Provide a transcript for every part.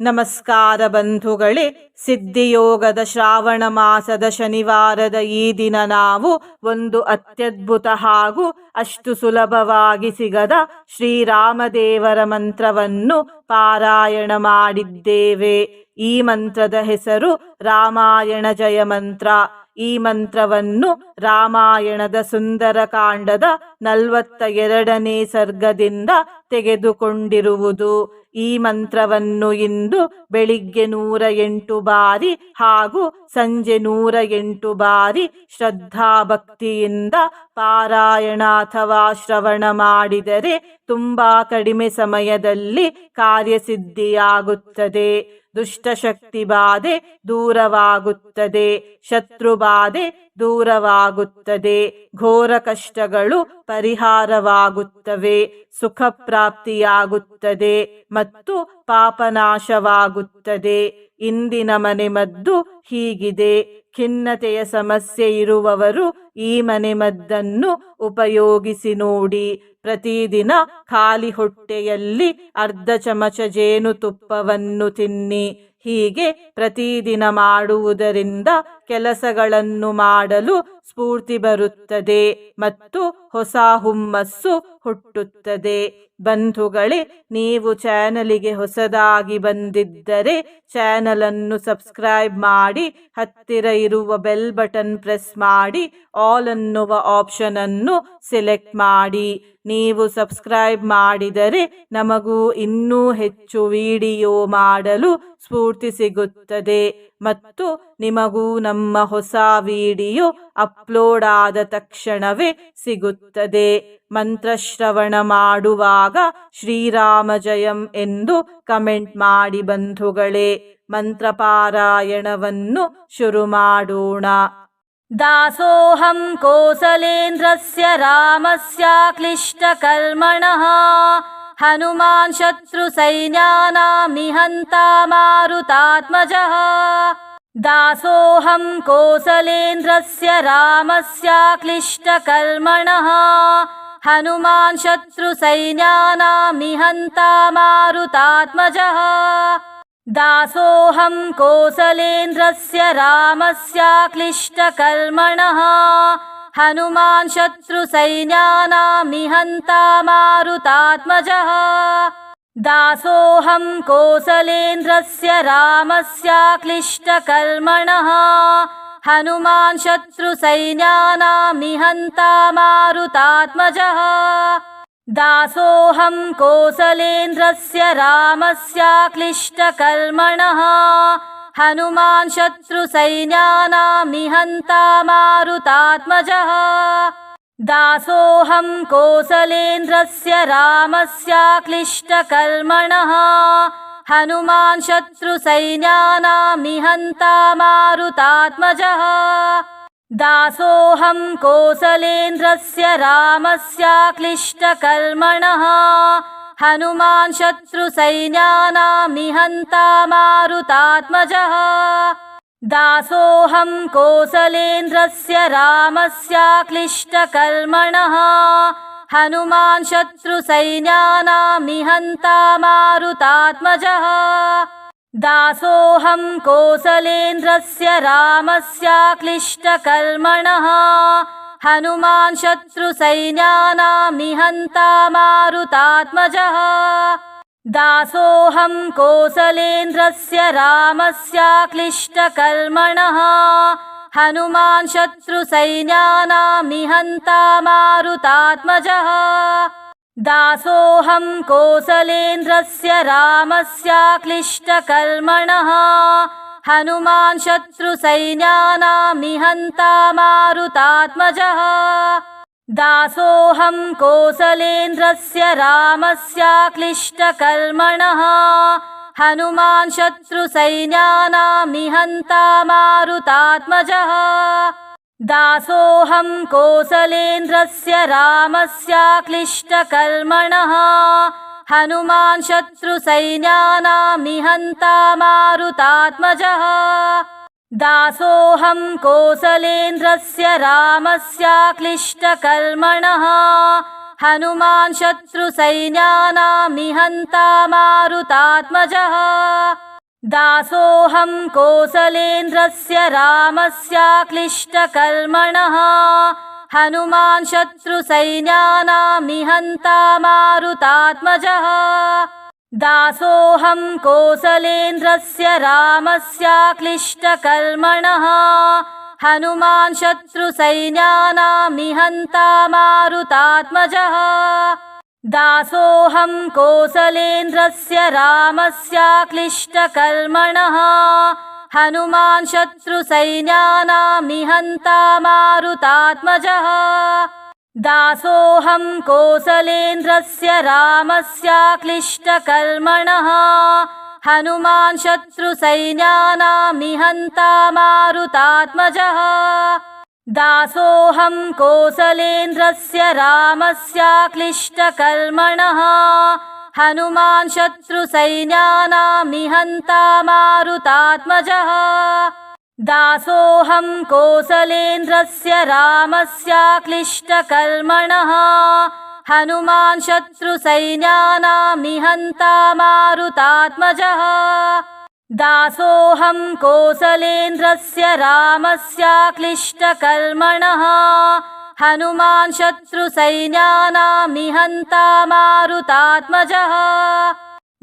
ನಮಸ್ಕಾರ ಬಂಧುಗಳೇ, ಸಿದ್ಧಿಯೋಗದ ಶ್ರಾವಣ ಮಾಸದ ಶನಿವಾರದ ಈ ದಿನ ನಾವು ಒಂದು ಅತ್ಯದ್ಭುತ ಹಾಗೂ ಅಷ್ಟು ಸುಲಭವಾಗಿ ಸಿಗದ ಶ್ರೀರಾಮದೇವರ ಮಂತ್ರವನ್ನು ಪಾರಾಯಣ ಮಾಡಿದ್ದೇವೆ. ಈ ಮಂತ್ರದ ಹೆಸರು ರಾಮಾಯಣ ಜಯ ಮಂತ್ರ. ಈ ಮಂತ್ರವನ್ನು ರಾಮಾಯಣದ ಸುಂದರಕಾಂಡದ ನಲವತ್ತ ಎರಡನೇ ಸರ್ಗದಿಂದ ತೆಗೆದುಕೊಂಡಿರುವುದು. ಈ ಮಂತ್ರವನ್ನು ಇಂದು ಬೆಳಿಗ್ಗೆ ನೂರ ಎಂಟು ಬಾರಿ ಹಾಗೂ ಸಂಜೆ ನೂರ ಎಂಟು ಬಾರಿ ಶ್ರದ್ಧಾಭಕ್ತಿಯಿಂದ ಪಾರಾಯಣ ಅಥವಾ ಶ್ರವಣ ಮಾಡಿದರೆ ತುಂಬಾ ಕಡಿಮೆ ಸಮಯದಲ್ಲಿ ಕಾರ್ಯಸಿದ್ಧಿಯಾಗುತ್ತದೆ. ದುಷ್ಟಶಕ್ತಿ ಬಾಧೆ ದೂರವಾಗುತ್ತದೆ. ಶತ್ರು ಬಾಧೆ ದೂರವಾಗುತ್ತದೆ. ಘೋರ ಕಷ್ಟಗಳು ಪರಿಹಾರವಾಗುತ್ತವೆ. ಸುಖ ಪ್ರಾಪ್ತಿಯಾಗುತ್ತದೆ ಮತ್ತು ಪಾಪನಾಶವಾಗುತ್ತದೆ. ಇಂದಿನ ಮನೆಮದ್ದು ಹೀಗಿದೆ. ಖಿನ್ನತೆಯ ಸಮಸ್ಯೆ ಇರುವವರು ಈ ಮನೆಮದ್ದನ್ನು ಉಪಯೋಗಿಸಿ ನೋಡಿ. ಪ್ರತಿದಿನ ಖಾಲಿ ಹೊಟ್ಟೆಯಲ್ಲಿ ಅರ್ಧ ಚಮಚ ಜೇನುತುಪ್ಪವನ್ನು ತಿನ್ನಿ. ಹೀಗೆ ಪ್ರತಿದಿನ ಮಾಡುವುದರಿಂದ ಕೆಲಸಗಳನ್ನು ಮಾಡಲು ಸ್ಫೂರ್ತಿ ಬರುತ್ತದೆ ಮತ್ತು ಹೊಸ ಹುಮ್ಮಸ್ಸು ಹುಟ್ಟುತ್ತದೆ. ಬಂಧುಗಳೇ, ನೀವು ಚಾನಲಿಗೆ ಹೊಸದಾಗಿ ಬಂದಿದ್ದರೆ ಚಾನಲನ್ನು ಸಬ್ಸ್ಕ್ರೈಬ್ ಮಾಡಿ, ಹತ್ತಿರ ಇರುವ ಬೆಲ್ ಬಟನ್ ಪ್ರೆಸ್ ಮಾಡಿ, ಆಲ್ ಅನ್ನುವ ಆಪ್ಷನ್ ಅನ್ನು ಸೆಲೆಕ್ಟ್ ಮಾಡಿ. ನೀವು ಸಬ್ಸ್ಕ್ರೈಬ್ ಮಾಡಿದರೆ ನಮಗೂ ಇನ್ನೂ ಹೆಚ್ಚು ವಿಡಿಯೋ ಮಾಡಲು ಸ್ಫೂರ್ತಿ ಸಿಗುತ್ತದೆ. ಮತ್ತು ನಿಮಗೂ ನಮ್ಮ ಹೊಸ ವಿಡಿಯೋ ಅಪ್ಲೋಡ್ ಆದ ತಕ್ಷಣವೇ ಸಿಗುತ್ತದೆ ಮಂತ್ರಶ್ರವಣ ಮಾಡುವಾಗ ಶ್ರೀರಾಮ ಜಯಂ ಎಂದು ಕಮೆಂಟ್ ಮಾಡಿ ಬಂಧುಗಳೇ ಮಂತ್ರಪಾರಾಯಣವನ್ನು ಶುರು ಮಾಡೋಣ दासोऽहं कोसलेन्द्रस्य रामस्याक्लिष्टकर्मणः हनुमान् शत्रुसैन्यानामिहन्ता मारुतात्मजः दासोऽहं कोसलेन्द्रस्य रामस्याक्लिष्टकर्मणः। हनुमान् शत्रुसैन्यानामिहन्ता मारुतात्मजः दासोऽहं कोसलेन्द्रस्य रामस्याक्लिष्टकर्मणः हनुमान् शत्रुसैन्यानामिहन्ता मारुतात्मजः दासोऽहं कोसलेन्द्रस्य रामस्याक्लिष्टकर्मणः। हनुमान् शत्रुसैन्यानामिहन्ता मारुतात्मजः दासोऽहं कोसलेन्द्रस्य रामस्याक्लिष्टकर्मणः हनुमान् शत्रुसैन्यानामिहन्ता मारुतात्मजः दासोऽहं कोसलेन्द्रस्य रामस्याक्लिष्टकर्मणः। हनुमान् शत्रुसैन्यानामिहन्ता मारुतात्मजः दासोऽहं कोसलेन्द्रस्य रामस्याक्लिष्टकर्मणः हनुमान् शत्रुसैन्यानामिहन्ता मारुतात्मजः दासोऽहं कोसलेन्द्रस्य रामस्याक्लिष्टकर्मणः। हनुमान् शत्रुसैन्यानामिहन्ता मारुतात्मजः दासोऽहं कोसलेन्द्रस्य रामस्याक्लिष्टकर्मणः हनुमान् शत्रुसैन्यानामिहन्ता मारुतात्मजः। दासोऽहं कोसलेन्द्रस्य रामस्याक्लिष्टकर्मणः। हनुमान् शत्रुसैन्यानामिहन्ता मारुतात्मजः। दासोऽहं कोसलेन्द्रस्य रामस्याक्लिष्टकर्मणः हनुमान् शत्रुसैन्यानामिहन्ता मारुतात्मजः। दासोऽहं कोसलेन्द्रस्य रामस्याक्लिष्टकर्मणः। हनुमान् शत्रुसैन्यानामिहन्ता मारुतात्मजः। दासोऽहं कोसलेन्द्रस्य रामस्याक्लिष्टकर्मणः हनुमान् शत्रुसैन्यानामिहन्ता मारुतात्मजः दासोऽहं कोसलेन्द्रस्य रामस्याक्लिष्टकर्मणः। हनुमान् शत्रुसैन्यानामिहन्ता मारुतात्मजः दासोऽहं कोसलेन्द्रस्य रामस्याक्लिष्टकर्मणः हनुमान् शत्रुसैन्यानां निहन्ता मारुतात्मजः। दासोऽहं कोसलेन्द्रस्य रामस्याक्लिष्टकर्मणः। हनुमान् शत्रुसैन्यानां निहन्ता मारुतात्मजः। दासोऽहं कोसलेन्द्रस्य रामस्याक्लिष्टकर्मणः हनुमान् शत्रुसैन्यानां निहन्ता मारुतात्मजः। दासोऽहं कोसलेन्द्रस्य रामस्याक्लिष्टकर्मणः। हनुमान् शत्रुसैन्यानां निहन्ता मारुतात्मजः। दासोऽहं कोसलेन्द्रस्य रामस्याक्लिष्टकर्मणः हनुमान् शत्रुसैन्यानां निहन्ता मारुतात्मजः दासोऽहं कोसलेन्द्रस्य रामस्याक्लिष्टकर्मणः। हनुमान् शत्रुसैन्यानां निहन्ता मारुतात्मजः दासोऽहं कोसलेन्द्रस्य रामस्याक्लिष्टकर्मणः हनुमान् शत्रुसैन्यानां निहन्ता मारुतात्मजः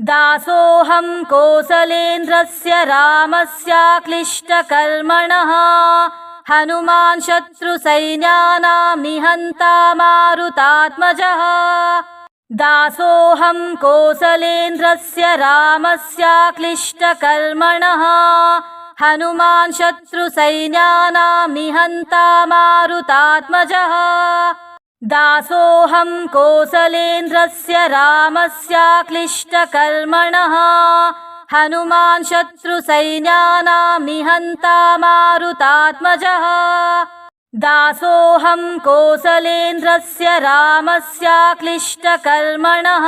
दासोऽहं कोसलेन्द्रस्य रामस्याक्लिष्टकर्मणः। हनुमान् शत्रुसैन्यानां निहन्ता मारुतात्मजः दासोऽहं कोसलेन्द्रस्य रामस्याक्लिष्टकर्मणः हनुमान् शत्रुसैन्यानां निहन्ता मारुतात्मजः। दासोऽहं कोसलेन्द्रस्य रामस्याक्लिष्टकर्मणः। हनुमान् शत्रुसैन्यानां निहन्ता मारुतात्मजः। दासोऽहं कोसलेन्द्रस्य रामस्याक्लिष्टकर्मणः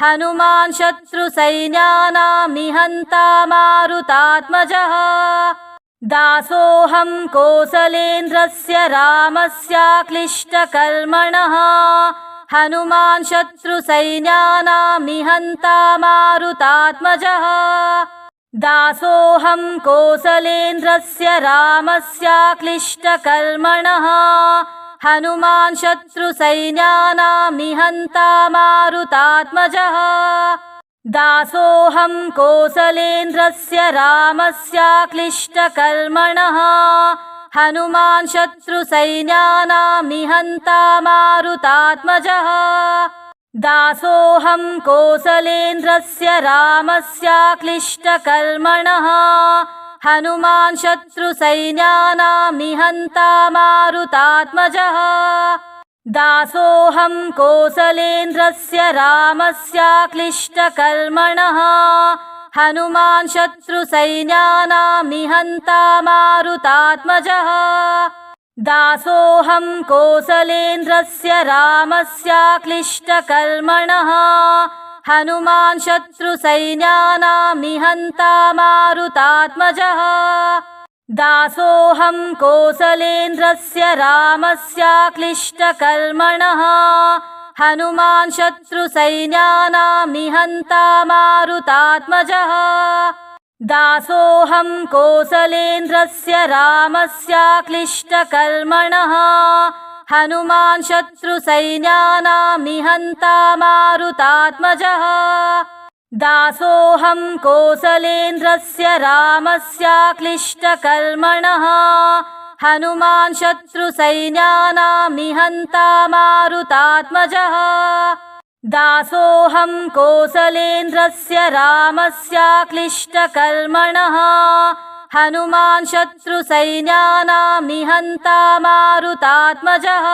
हनुमान् शत्रुसैन्यानां निहन्ता मारुतात्मजः दासोऽहं कोसलेन्द्रस्य रामस्याक्लिष्टकर्मणः। हनुमान् शत्रुसैन्यानां निहन्ता मारुतात्मजः दासोऽहं कोसलेन्द्रस्य रामस्याक्लिष्टकर्मणः हनुमान् शत्रुसैन्यानां निहन्ता मारुतात्मजः दासोऽहं कोसलेन्द्रस्य रामस्याक्लिष्टकर्मणः। हनुमान् शत्रुसैन्यानां निहन्ता मारुतात्मजः दासोऽहं कोसलेन्द्रस्य रामस्याक्लिष्टकर्मणः हनुमान् शत्रुसैन्यानां निहन्ता मारुतात्मजः दासोऽहं कोसलेन्द्रस्य रामस्याक्लिष्टकर्मणः। हनुमान् शत्रुसैन्यानां निहन्ता मारुतात्मजः दासोऽहं कोसलेन्द्रस्य रामस्याक्लिष्टकर्मणः हनुमान् शत्रुसैन्यानां निहन्ता मारुतात्मजः। दासोऽहं कोसलेन्द्रस्य रामस्याक्लिष्टकर्मणः। हनुमान् शत्रुसैन्यानां निहन्ता मारुतात्मजः। दासोऽहं कोसलेन्द्रस्य रामस्याक्लिष्टकर्मणः हनुमान् शत्रुसैन्यानां निहन्ता मारुतात्मजः दासोऽहं कोसलेन्द्रस्य रामस्याक्लिष्टकर्मणः। हनुमान् शत्रुसैन्यानां निहन्ता मारुतात्मजः दासोऽहं कोसलेन्द्रस्य रामस्याक्लिष्टकर्मणः हनुमान् शत्रुसैन्यानां निहन्ता मारुतात्मजः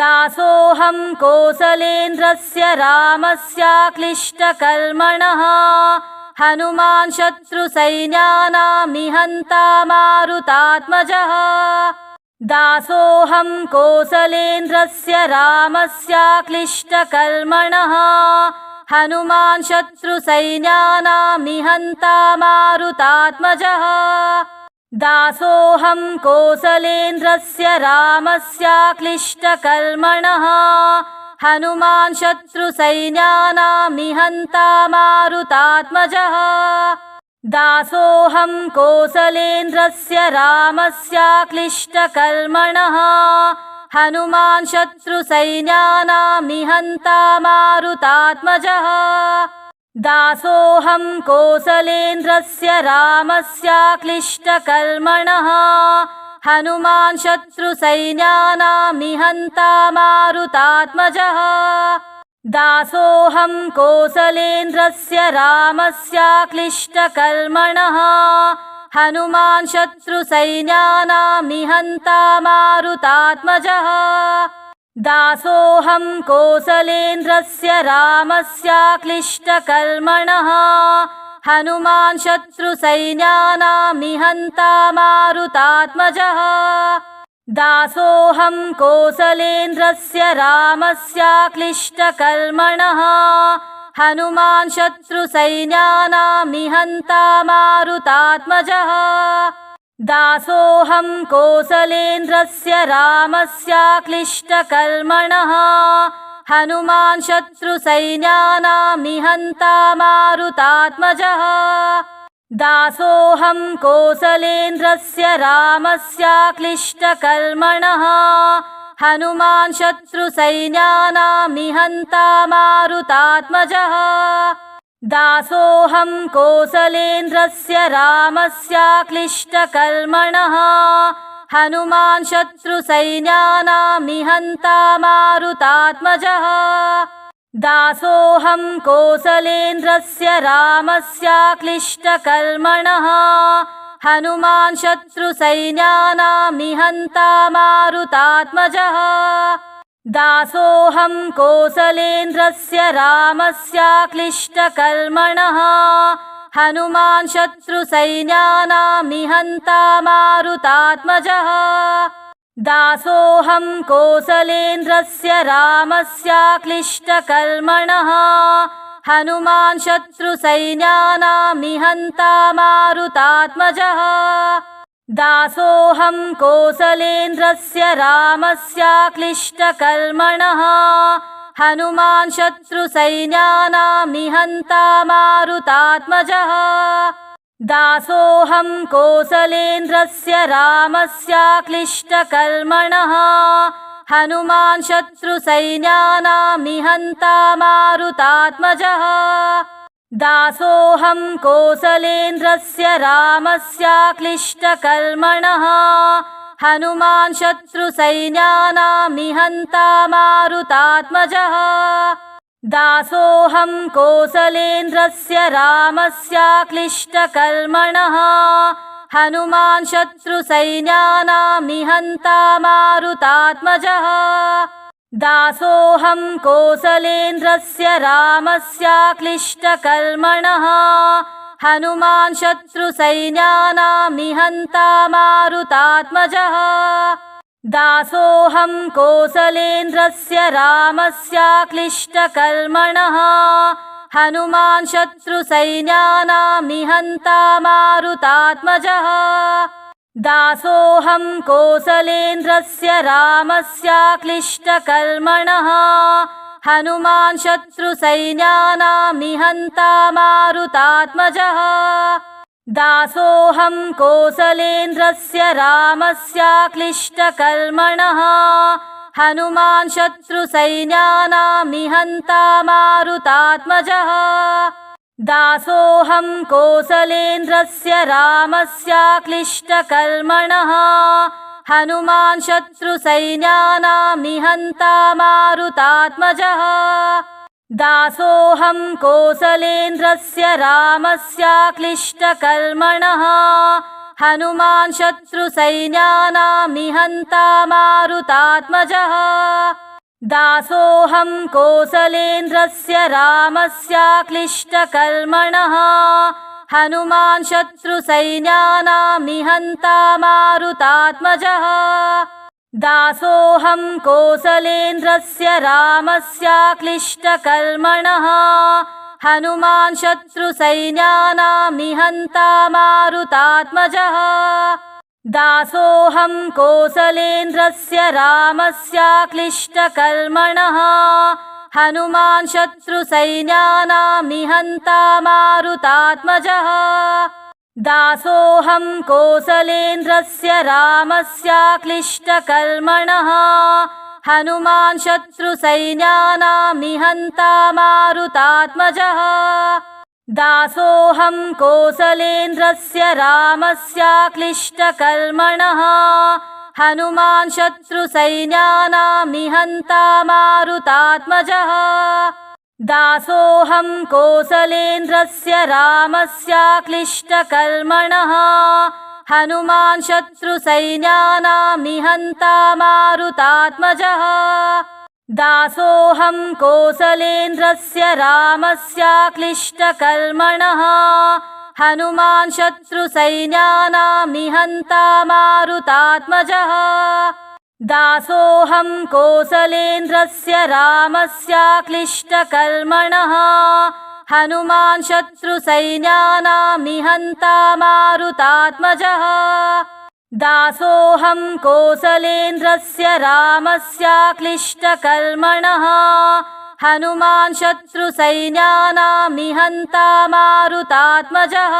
दासोऽहं कोसलेन्द्रस्य रामस्याक्लिष्टकर्मणः। हनुमान् शत्रुसैन्यानां निहन्ता मारुतात्मजः दासोऽहं कोसलेन्द्रस्य रामस्याक्लिष्टकर्मणः हनुमान् शत्रुसैन्यानां निहन्ता मारुतात्मजः। दासोऽहं कोसलेन्द्रस्य रामस्याक्लिष्टकर्मणः। हनुमान् शत्रुसैन्यानां निहन्ता मारुतात्मजः। दासोऽहं कोसलेन्द्रस्य रामस्याक्लिष्टकर्मणः हनुमान् शत्रुसैन्यानां निहन्ता मारुतात्मजः। दासोऽहं कोसलेन्द्रस्य रामस्याक्लिष्टकर्मणः। हनुमान् शत्रुसैन्यानां निहन्ता मारुतात्मजः। दासोऽहं कोसलेन्द्रस्य रामस्याक्लिष्टकर्मणः हनुमान् शत्रुसैन्यानां निहन्ता मारुतात्मजः। दासोऽहं कोसलेन्द्रस्य रामस्याक्लिष्टकर्मणः। हनुमान् शत्रुसैन्यानां निहन्ता मारुतात्मजः। दासोऽहं कोसलेन्द्रस्य रामस्याक्लिष्टकर्मणः हनुमान् शत्रुसैन्यानां निहन्ता मारुतात्मजः दासोऽहं कोसलेन्द्रस्य रामस्याक्लिष्टकर्मणः। हनुमान् शत्रुसैन्यानां निहन्ता मारुतात्मजः दासोऽहं कोसलेन्द्रस्य रामस्याक्लिष्टकर्मणः हनुमान् शत्रुसैन्यानां निहन्ता मारुतात्मजः। दासोऽहं कोसलेन्द्रस्य रामस्याक्लिष्टकर्मणः। हनुमान् शत्रुसैन्यानां निहन्ता मारुतात्मजः। दासोऽहं कोसलेन्द्रस्य रामस्याक्लिष्टकर्मणः हनुमान् शत्रुसैन्यानां निहन्ता मारुतात्मजः। दासोऽहं कोसलेन्द्रस्य रामस्याक्लिष्टकर्मणः। हनुमान् शत्रुसैन्यानां निहन्ता मारुतात्मजः। दासोऽहं कोसलेन्द्रस्य रामस्याक्लिष्टकर्मणः हनुमान् शत्रुसैन्यानां निहन्ता मारुतात्मजः दासोऽहं कोसलेन्द्रस्य रामस्याक्लिष्टकर्मणः। हनुमान् शत्रुसैन्यानां निहन्ता मारुतात्मजः दासोऽहं कोसलेन्द्रस्य रामस्याक्लिष्टकर्मणः हनुमान् शत्रुसैन्यानां निहन्ता मारुतात्मजः। दासोऽहं कोसलेन्द्रस्य रामस्याक्लिष्टकर्मणः। हनुमान् शत्रुसैन्यानां निहन्ता मारुतात्मजः। दासोऽहं कोसलेन्द्रस्य रामस्याक्लिष्टकर्मणः हनुमान् शत्रुसैन्यानां निहन्ता मारुतात्मजः। दासोऽहं कोसलेन्द्रस्य रामस्याक्लिष्टकर्मणः। हनुमान् शत्रुसैन्यानां निहन्ता मारुतात्मजः। दासोऽहं कोसलेन्द्रस्य रामस्याक्लिष्टकर्मणः हनुमान् शत्रुसैन्यानां निहन्ता मारुतात्मजः। दासोऽहं कोसलेन्द्रस्य रामस्याक्लिष्टकर्मणः। हनुमान् शत्रुसैन्यानां निहन्ता मारुतात्मजः। दासोऽहं कोसलेन्द्रस्य रामस्याक्लिष्टकर्मणः हनुमान् शत्रुसैन्यानां निहन्ता मारुतात्मजः दासोऽहं कोसलेन्द्रस्य रामस्याक्लिष्टकर्मणः। हनुमान् शत्रुसैन्यानां निहन्ता मारुतात्मजः दासोऽहं कोसलेन्द्रस्य रामस्याक्लिष्टकर्मणः हनुमान् शत्रुसैन्यानां निहन्ता मारुतात्मजः। दासोऽहं कोसलेन्द्रस्य रामस्याक्लिष्टकर्मणः। हनुमान् शत्रुसैन्यानां निहन्ता मारुतात्मजः। दासोऽहं कोसलेन्द्रस्य रामस्याक्लिष्टकर्मणः हनुमान् शत्रुसैन्यानां निहन्ता मारुतात्मजः। दासोऽहं कोसलेन्द्रस्य रामस्याक्लिष्टकर्मणः। हनुमान् शत्रुसैन्यानां निहन्ता मारुतात्मजः। दासोऽहं कोसलेन्द्रस्य रामस्याक्लिष्टकर्मणः हनुमान् शत्रुसैन्यानां निहन्ता मारुतात्मजः दासोऽहं कोसलेन्द्रस्य रामस्याक्लिष्टकर्मणः। हनुमान् शत्रुसैन्यानां निहन्ता मारुतात्मजः दासोऽहं कोसलेन्द्रस्य रामस्याक्लिष्टकर्मणः हनुमान् शत्रुसैन्यानां निहन्ता मारुतात्मजः। दासोऽहं कोसलेन्द्रस्य रामस्याक्लिष्टकर्मणः। हनुमान् शत्रुसैन्यानां निहन्ता मारुतात्मजः। दासोऽहं कोसलेन्द्रस्य रामस्याक्लिष्टकर्मणः हनुमान् शत्रुसैन्यानां निहन्ता मारुतात्मजः। दासोऽहं कोसलेन्द्रस्य रामस्याक्लिष्टकर्मणः। हनुमान् शत्रुसैन्यानां निहन्ता मारुतात्मजः।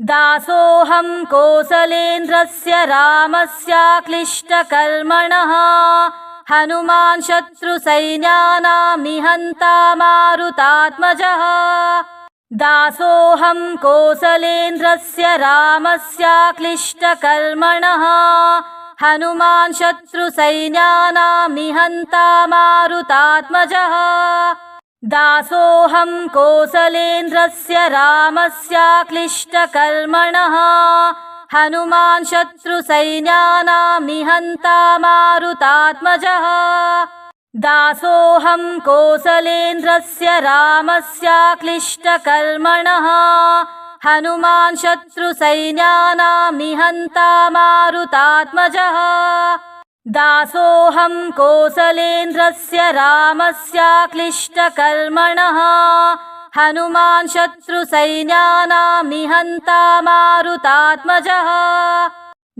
दासोऽहं कोसलेन्द्रस्य रामस्याक्लिष्टकर्मणः हनुमान् शत्रुसैन्यानां निहन्ता मारुतात्मजः। दासोऽहं कोसलेन्द्रस्य रामस्याक्लिष्टकर्मणः। हनुमान् शत्रुसैन्यानां निहन्ता मारुतात्मजः। दासोऽहं कोसलेन्द्रस्य रामस्याक्लिष्टकर्मणः हनुमान् शत्रुसैन्यानां निहन्ता मारुतात्मजः दासोऽहं कोसलेन्द्रस्य रामस्याक्लिष्टकर्मणः। हनुमान् शत्रुसैन्यानां निहन्ता मारुतात्मजः दासोऽहं कोसलेन्द्रस्य रामस्याक्लिष्टकर्मणः हनुमान् शत्रुसैन्यानां निहन्ता मारुतात्मजः।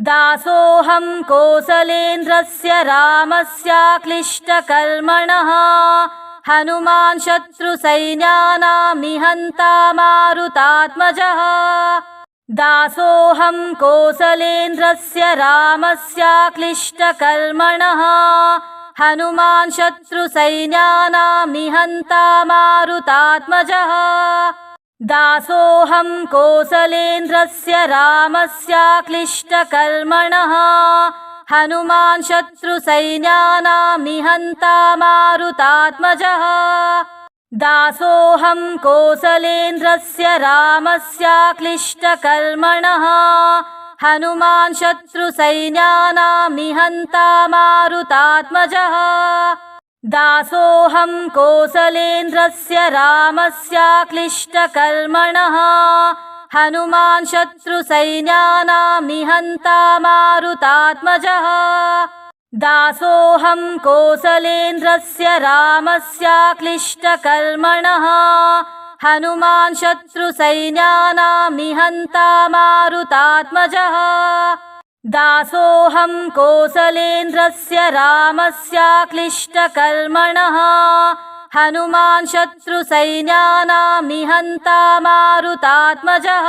दासोऽहं कोसलेन्द्रस्य रामस्याक्लिष्टकर्मणः। हनुमान् शत्रुसैन्यानां निहन्ता मारुतात्मजः। दासोऽहं कोसलेन्द्रस्य रामस्याक्लिष्टकर्मणः हनुमान् शत्रुसैन्यानां निहन्ता मारुतात्मजः। दासोऽहं कोसलेन्द्रस्य रामस्याक्लिष्टकर्मणः। हनुमान् शत्रुसैन्यानां निहन्ता मारुतात्मजः। दासोऽहं कोसलेन्द्रस्य रामस्याक्लिष्टकर्मणः हनुमान् शत्रुसैन्यानां निहन्ता मारुतात्मजः दासोऽहं कोसलेन्द्रस्य रामस्याक्लिष्टकर्मणः। हनुमान् शत्रुसैन्यानां निहन्ता मारुतात्मजः दासोऽहं कोसलेन्द्रस्य रामस्याक्लिष्टकर्मणः हनुमान् शत्रुसैन्यानां निहन्ता मारुतात्मजः दासोऽहं कोसलेन्द्रस्य रामस्याक्लिष्टकर्मणः। हनुमान् शत्रुसैन्यानां निहन्ता मारुतात्मजः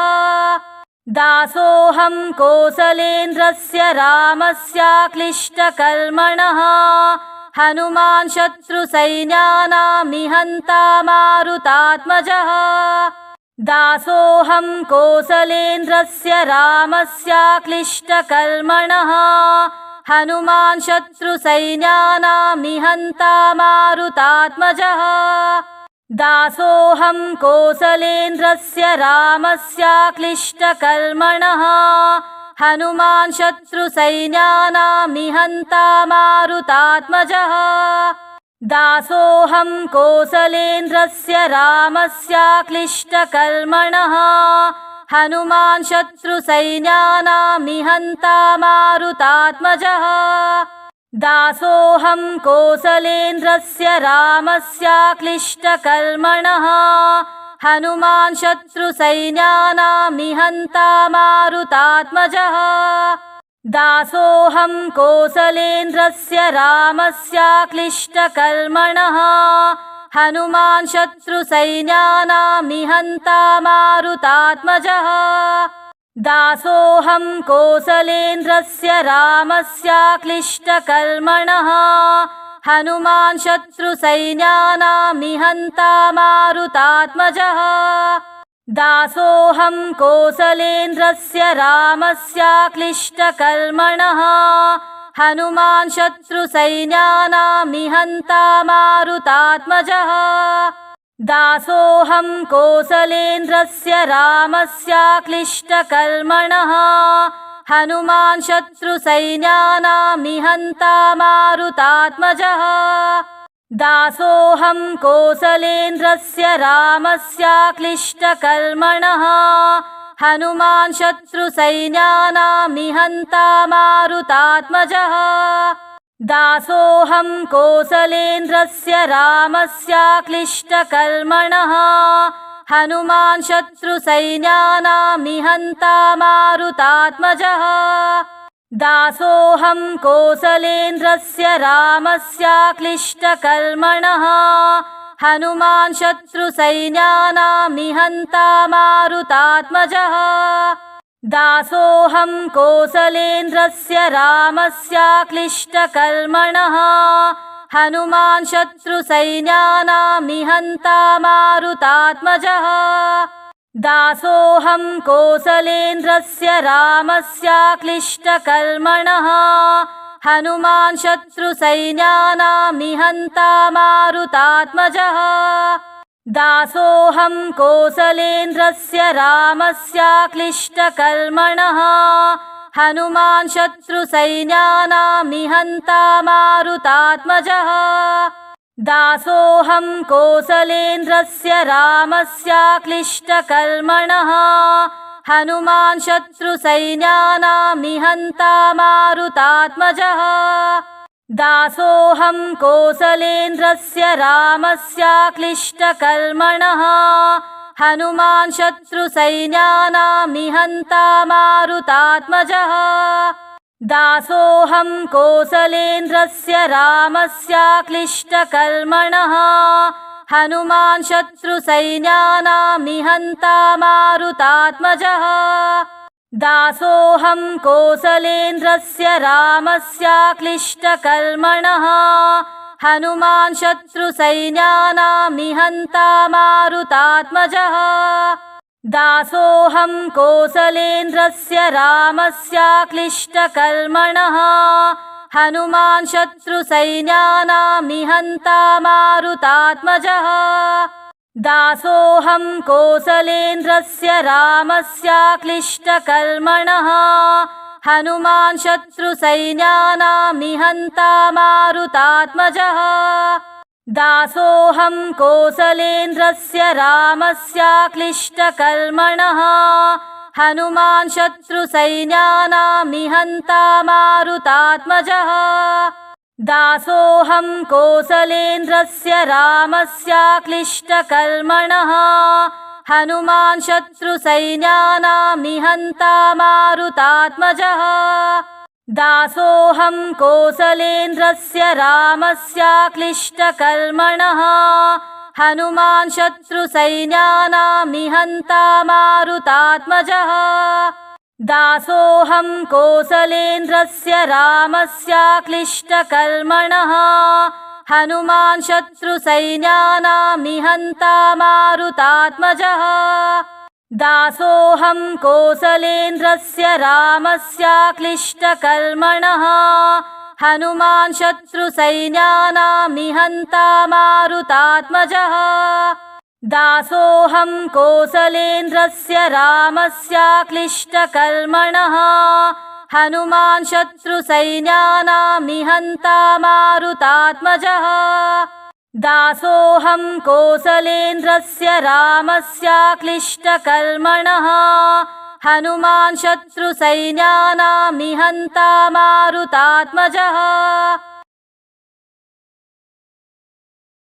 दासोऽहं कोसलेन्द्रस्य रामस्याक्लिष्टकर्मणः हनुमान् शत्रुसैन्यानां निहन्ता मारुतात्मजः। दासोऽहं कोसलेन्द्रस्य रामस्याक्लिष्टकर्मणः। हनुमान् शत्रुसैन्यानां निहन्ता मारुतात्मजः। दासोऽहं कोसलेन्द्रस्य रामस्याक्लिष्टकर्मणः हनुमान् शत्रुसैन्यानां निहन्ता मारुतात्मजः। दासोऽहं कोसलेन्द्रस्य रामस्याक्लिष्टकर्मणः। हनुमान् शत्रुसैन्यानां निहन्ता मारुतात्मजः। दासोऽहं कोसलेन्द्रस्य रामस्याक्लिष्टकर्मणः हनुमान् शत्रुसैन्यानां निहन्ता मारुतात्मजः दासोऽहं कोसलेन्द्रस्य रामस्याक्लिष्टकर्मणः। हनुमान् शत्रुसैन्यानां निहन्ता मारुतात्मजः दासोऽहं कोसलेन्द्रस्य रामस्याक्लिष्टकर्मणः हनुमान् शत्रुसैन्यानां निहन्ता मारुतात्मजः दासोऽहं कोसलेन्द्रस्य रामस्याक्लिष्टकर्मणः। हनुमान् शत्रुसैन्यानां निहन्ता मारुतात्मजः दासोऽहं कोसलेन्द्रस्य रामस्याक्लिष्टकर्मणः हनुमान् शत्रुसैन्यानां निहन्ता मारुतात्मजः। दासोऽहं कोसलेन्द्रस्य रामस्याक्लिष्टकर्मणः। हनुमान् शत्रुसैन्यानां निहन्ता मारुतात्मजः। दासोऽहं कोसलेन्द्रस्य रामस्याक्लिष्टकर्मणः हनुमान् शत्रुसैन्यानां निहन्ता मारुतात्मजः। दासोऽहं कोसलेन्द्रस्य रामस्याक्लिष्टकर्मणः। हनुमान् शत्रुसैन्यानां निहन्ता मारुतात्मजः। दासोऽहं कोसलेन्द्रस्य रामस्याक्लिष्टकर्मणः हनुमान् शत्रुसैन्यानां निहन्ता मारुतात्मजः दासोऽहं कोसलेन्द्रस्य रामस्याक्लिष्टकर्मणः। हनुमान् शत्रुसैन्यानां निहन्ता मारुतात्मजः दासोऽहं कोसलेन्द्रस्य रामस्याक्लिष्टकर्मणः हनुमान् शत्रुसैन्यानां निहन्ता मारुतात्मजः। दासोऽहं कोसलेन्द्रस्य रामस्याक्लिष्टकर्मणः। हनुमान् शत्रुसैन्यानां निहन्ता मारुतात्मजः। दासोऽहं कोसलेन्द्रस्य रामस्याक्लिष्टकर्मणः हनुमान् शत्रुसैन्यानां निहन्ता मारुतात्मजः। दासोऽहं कोसलेन्द्रस्य रामस्याक्लिष्टकर्मणः। हनुमान् शत्रुसैन्यानां निहन्ता मारुतात्मजः। दासोऽहं कोसलेन्द्रस्य रामस्याक्लिष्टकर्मणः हनुमान् शत्रुसैन्यानां निहन्ता मारुतात्मजः दासोऽहं कोसलेन्द्रस्य रामस्याक्लिष्टकर्मणः। हनुमान् शत्रुसैन्यानां निहन्ता मारुतात्मजः दासोऽहं कोसलेन्द्रस्य रामस्याक्लिष्टकर्मणः हनुमान् शत्रुसैन्यानां निहन्ता मारुतात्मजः दासोऽहं कोसलेन्द्रस्य रामस्याक्लिष्टकर्मणः। हनुमान् शत्रुसैन्यानां निहन्ता मारुतात्मजः दासोऽहं कोसलेन्द्रस्य रामस्याक्लिष्टकर्मणः हनुमान् शत्रुसैन्यानां निहन्ता मारुतात्मजः। दासोऽहं कोसलेन्द्रस्य रामस्याक्लिष्टकर्मणः। हनुमान् शत्रुसैन्यानां निहन्ता मारुतात्मजः। दासोऽहं कोसलेन्द्रस्य रामस्याक्लिष्टकर्मणः हनुमान् शत्रुसैन्यानां निहन्ता मारुतात्मजः। दासोऽहं कोसलेन्द्रस्य रामस्याक्लिष्टकर्मणः। हनुमान् शत्रुसैन्यानां निहन्ता मारुतात्मजः। दासोऽहं कोसलेन्द्रस्य रामस्याक्लिष्टकर्मणः हनुमान् शत्रुसैन्यानां निहन्ता मारुतात्मजः दासोऽहं कोसलेन्द्रस्य रामस्याक्लिष्टकर्मणः। हनुमान् शत्रुसैन्यानां निहन्ता मारुतात्मजः